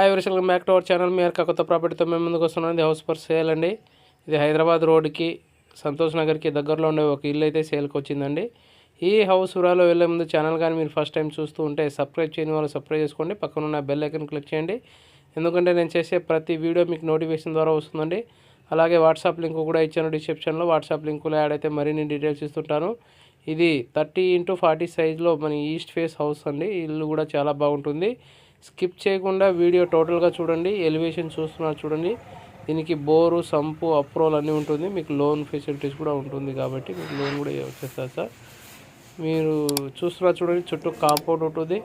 Hi welcome back to our channel మీ యొక్క కొత్త ప్రాపర్టీతో మేము ముందుకు వస్తున్నాం. ఇది హౌస్ ఫర్ సేల్ అండి. ఇది హైదరాబాద్ రోడ్కి సంతోష్ నగర్కి దగ్గరలో ఉండే ఒక ఇల్లు అయితే సేల్కి వచ్చిందండి. ఈ హౌస్ ఉరాలో వెళ్ళే ముందు ఛానల్ కానీ మీరు ఫస్ట్ టైం చూస్తూ ఉంటే సబ్స్క్రైబ్ చేయని వాళ్ళు సబ్స్క్రైబ్ చేసుకోండి. పక్కన ఉన్న బెల్ ఐకన్ క్లిక్ చేయండి. ఎందుకంటే నేను చేసే ప్రతి వీడియో మీకు నోటిఫికేషన్ ద్వారా వస్తుందండి. అలాగే వాట్సాప్ లింక్ కూడా ఇచ్చాను డిస్క్రిప్షన్లో వాట్సాప్ లింకులో యాడ్ అయితే మరిన్ని డీటెయిల్స్ ఇస్తుంటాను. ఇది థర్టీ ఇంటూ ఫార్టీ సైజ్లో మన ఈస్ట్ ఫేస్ హౌస్ అండి. ఇల్లు కూడా చాలా బాగుంటుంది. స్కిప్ చేయకుండా వీడియో టోటల్గా చూడండి ఎలివేషన్ చూస్తున్నారు చూడండి. దీనికి బోరు సంపు అప్రోల్ అన్నీ ఉంటుంది. మీకు లోన్ ఫెసిలిటీస్ కూడా ఉంటుంది కాబట్టి మీకు లోన్ కూడా వచ్చేస్తారు సార్. మీరు చూస్తున్నారు చూడండి చుట్టూ కాంపౌండ్ ఉంటుంది.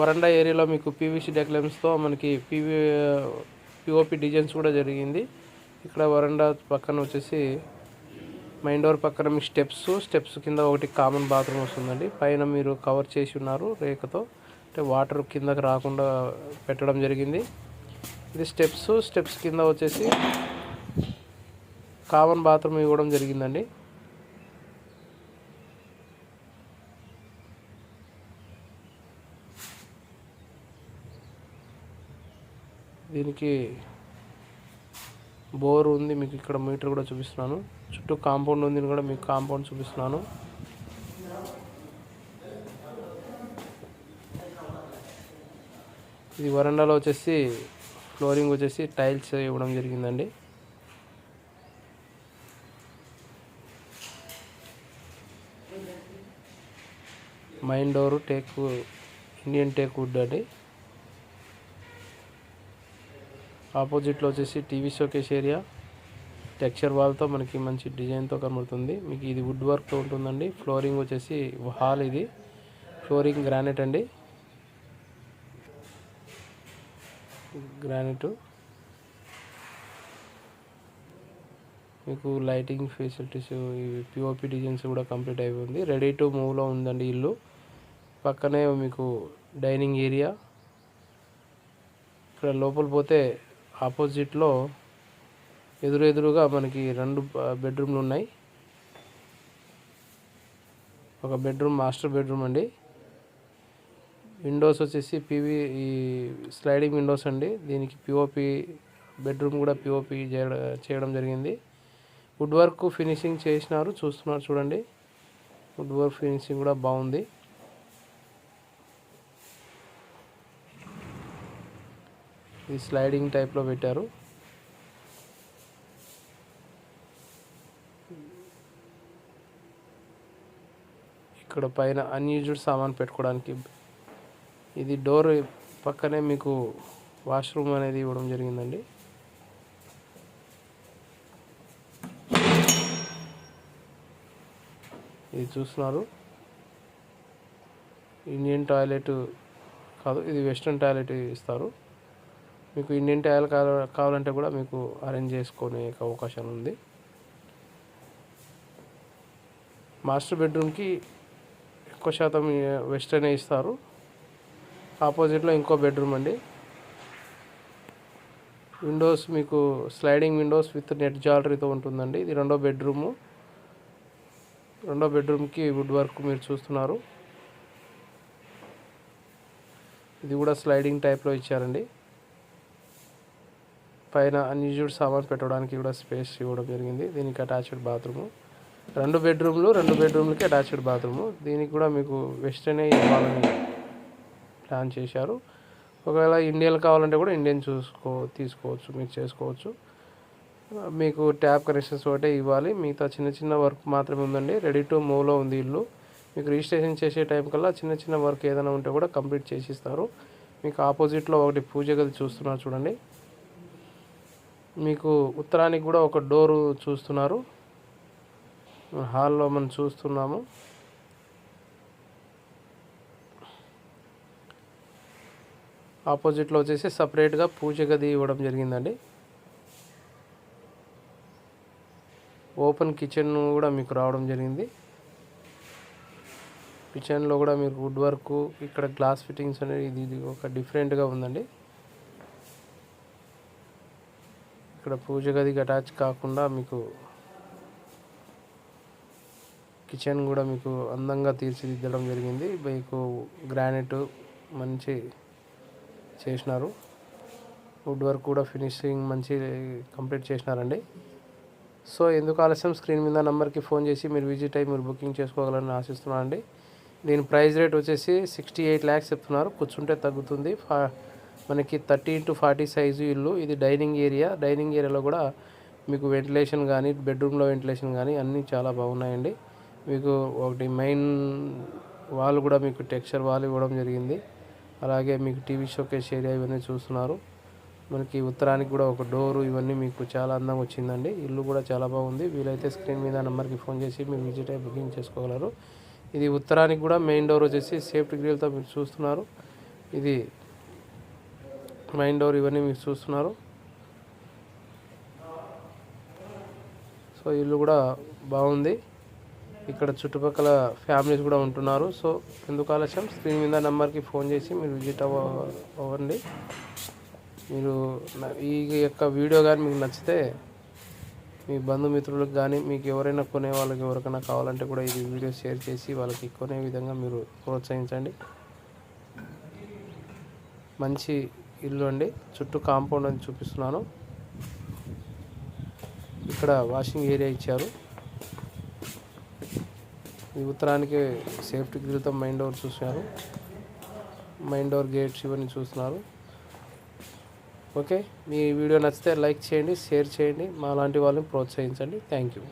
వరండా ఏరియాలో మీకు పీవీసీ డెక్లెమ్స్తో మనకి పీవీ పిఓపి డిజైన్స్ కూడా జరిగింది. ఇక్కడ వరండా పక్కన వచ్చేసి మెయిన్ డోర్ పక్కన మీ స్టెప్స్ స్టెప్స్ కింద ఒకటి కామన్ బాత్రూమ్ వస్తుందండి. పైన మీరు కవర్ చేసి ఉన్నారు రేఖతో. అంటే వాటర్ కిందకి రాకుండా పెట్టడం జరిగింది. ఇది స్టెప్స్ స్టెప్స్ కింద వచ్చేసి కామన్ బాత్రూమ్ ఇవ్వడం జరిగిందండి. దీనికి బోర్ ఉంది మీకు ఇక్కడ మీటర్ కూడా చూపిస్తున్నాను. చుట్టూ కాంపౌండ్ ఉంది కూడా మీకు కాంపౌండ్ చూపిస్తున్నాను. ఇది వరండాలో వచ్చేసి ఫ్లోరింగ్ వచ్చేసి టైల్స్ ఇవ్వడం జరిగిందండి. Main door teak Indian teak wood అండి. ఆపోజిట్లో వచ్చేసి టీవీ షోకేస్ ఏరియా. టెక్స్చర్ వాల్తో మనకి మంచి డిజైన్తో కనబడుతుంది. మీకు ఇది వుడ్ వర్క్తో ఉంటుందండి. ఫ్లోరింగ్ వచ్చేసి హాల్ ఇది. ఫ్లోరింగ్ గ్రానైట్ అండి. గ్రానైట్. మీకు లైటింగ్ ఫెసిలిటీస్ పిఓపి డిజైన్స్ కూడా కంప్లీట్ అయిపోయింది. రెడీ టు మూవ్లో ఉందండి ఇల్లు. పక్కనే మీకు డైనింగ్ ఏరియా. ఇక్కడ లోపల పోతే ఆపోజిట్లో ఎదురెదురుగా మనకి రెండు బెడ్రూమ్లు ఉన్నాయి ఒక బెడ్రూమ్ మాస్టర్ బెడ్రూమ్ అండి. విండోస్ వచ్చేసి పివి ఈ స్లైడింగ్ విండోస్ అండి. దీనికి పిఓపి బెడ్రూమ్ కూడా పిఓపి చేయడం జరిగింది. వుడ్ వర్క్ ఫినిషింగ్ చేసినారు చూస్తున్నారు చూడండి. వుడ్ వర్క్ ఫినిషింగ్ కూడా బాగుంది. ఇది స్లైడింగ్ టైప్లో పెట్టారు. ఇక్కడ పైన అన్యూజ్డ్ సామాన్ పెట్టుకోవడానికి. ఇది డోర్ పక్కనే మీకు వాష్రూమ్ అనేది ఇవ్వడం జరిగిందండి. ఇది చూస్తున్నారు. ఇండియన్ టాయిలెట్ కాదు ఇది వెస్ట్రన్ టాయిలెట్ ఇస్తారు. మీకు ఇండియన్ కావాల కావాలంటే కూడా మీకు అరేంజ్ చేసుకునే అవకాశం ఉంది. మాస్టర్ బెడ్రూమ్కి ఎక్కువ శాతం వెస్టర్నే ఇస్తారు. ఆపోజిట్లో ఇంకో బెడ్రూమ్ అండి. విండోస్ మీకు స్లైడింగ్ విండోస్ విత్ నెట్ జాలరీతో ఉంటుందండి. ఇది రెండో బెడ్రూము రెండో బెడ్రూమ్కి వుడ్ వర్క్ మీరు చూస్తున్నారు. ఇది కూడా స్లైడింగ్ టైప్లో ఇచ్చారండి. పైన అన్యూజ్డ్ సామాన్ పెట్టడానికి కూడా స్పేస్ ఇవ్వడం జరిగింది. దీనికి అటాచ్డ్ బాత్రూము రెండు బెడ్రూమ్లు రెండు బెడ్రూమ్లకి అటాచ్డ్ బాత్రూము దీనికి కూడా మీకు వెస్టర్నే ఇవ్వాలని ప్లాన్ చేశారు. ఒకవేళ ఇండియన్ కావాలంటే కూడా ఇండియన్ చూసుకో తీసుకోవచ్చు మీరు చేసుకోవచ్చు. మీకు ట్యాప్ కనెక్షన్స్ ఒకటే ఇవ్వాలి. మిగతా చిన్న చిన్న వర్క్ మాత్రమే ఉందండి. రెడీ టు మూవ్లో ఉంది ఇల్లు. మీకు రిజిస్ట్రేషన్ చేసే టైం కల్లా చిన్న చిన్న వర్క్ ఏదైనా ఉంటే కూడా కంప్లీట్ చేసి ఇస్తారు మీకు ఆపోజిట్లో ఒకటి పూజ గది చూస్తున్నారు చూడండి. మీకు ఉత్తరానికి కూడా ఒక డోరు చూస్తున్నారు. హాల్లో మనం చూస్తున్నాము. ఆపోజిట్లో వచ్చేసి సపరేట్గా పూజ గది ఇవ్వడం జరిగిందండి. ఓపెన్ కిచెన్ కూడా మీకు రావడం జరిగింది. కిచెన్లో కూడా మీకు వుడ్ వర్క్ ఇక్కడ గ్లాస్ ఫిట్టింగ్స్ అనేది ఇది ఒక డిఫరెంట్గా ఉందండి. ఇక్కడ పూజ గదికి అటాచ్ కాకుండా మీకు కిచెన్ కూడా మీకు అందంగా తీర్చిదిద్దడం జరిగింది. మీకు గ్రానైట్ మంచి చేసినారు. వుడ్ వర్క్ కూడా ఫినిషింగ్ మంచి కంప్లీట్ చేసినారండి. సో ఎందుకు ఆలస్యం? స్క్రీన్ మీద నెంబర్కి ఫోన్ చేసి మీరు విజిట్ అయ్యి మీరు బుకింగ్ చేసుకోగలని ఆశిస్తున్నాను అండి దీని ప్రైస్ రేట్ వచ్చేసి సిక్స్టీ ఎయిట్ ల్యాక్స్ చెప్తున్నారు. కూర్చుంటే తగ్గుతుంది. ఫా మనకి థర్టీ ఇంటూ ఫార్టీ సైజు ఇల్లు. ఇది డైనింగ్ ఏరియా. డైనింగ్ ఏరియాలో కూడా మీకు వెంటిలేషన్ కానీ బెడ్రూమ్లో వెంటిలేషన్ కానీ అన్నీ చాలా బాగున్నాయండి. మీకు ఒకటి మెయిన్ వాల్ కూడా మీకు టెక్స్చర్ వాల్ ఇవ్వడం జరిగింది. అలాగే మీకు టీవీ షోకేస్ ఏరియా ఇవన్నీ చూస్తున్నారు. మనకి ఉత్తరానికి కూడా ఒక డోరు ఇవన్నీ మీకు చాలా అందంగా వచ్చిందండి. ఇల్లు కూడా చాలా బాగుంది. వీలైతే స్క్రీన్ మీద నెంబర్కి ఫోన్ చేసి మీరు విజిట్ అయ్యి బుకింగ్ చేసుకోగలరు. ఇది ఉత్తరానికి కూడా మెయిన్ డోర్ వచ్చేసి సేఫ్టీ గ్రిల్తో మీరు చూస్తున్నారు. ఇది మెయిన్ డోర్ ఇవన్నీ మీరు చూస్తున్నారు. సో ఇల్లు కూడా బాగుంది. ఇక్కడ చుట్టుపక్కల ఫ్యామిలీస్ కూడా ఉంటున్నారు. సో ఎందుకు ఆలస్యం? స్క్రీన్ మీద నెంబర్కి ఫోన్ చేసి మీరు విజిట్ అవ్వ అవ్వండి. మీరు ఈ యొక్క వీడియో కానీ మీకు నచ్చితే మీ బంధుమిత్రులకు కానీ మీకు ఎవరైనా కొనే వాళ్ళకి ఎవరికైనా కావాలంటే కూడా ఇది వీడియో షేర్ చేసి వాళ్ళకి కొనే విధంగా మీరు ప్రోత్సహించండి. మంచి ఇల్లు అండి. చుట్టూ కాంపౌండ్ అని చూపిస్తున్నాను. ఇక్కడ వాషింగ్ ఏరియా ఇచ్చారు. ఈ ఉత్తరానికి సేఫ్టీ క్రితం మైండ్ డోర్ చూసినారు మైండ్ డోర్ గేట్స్ ఇవన్నీ చూస్తున్నారు. ఓకే మీ వీడియో నచ్చితే లైక్ చేయండి షేర్ చేయండి. మా లాంటి వాళ్ళని ప్రోత్సహించండి. Thank you.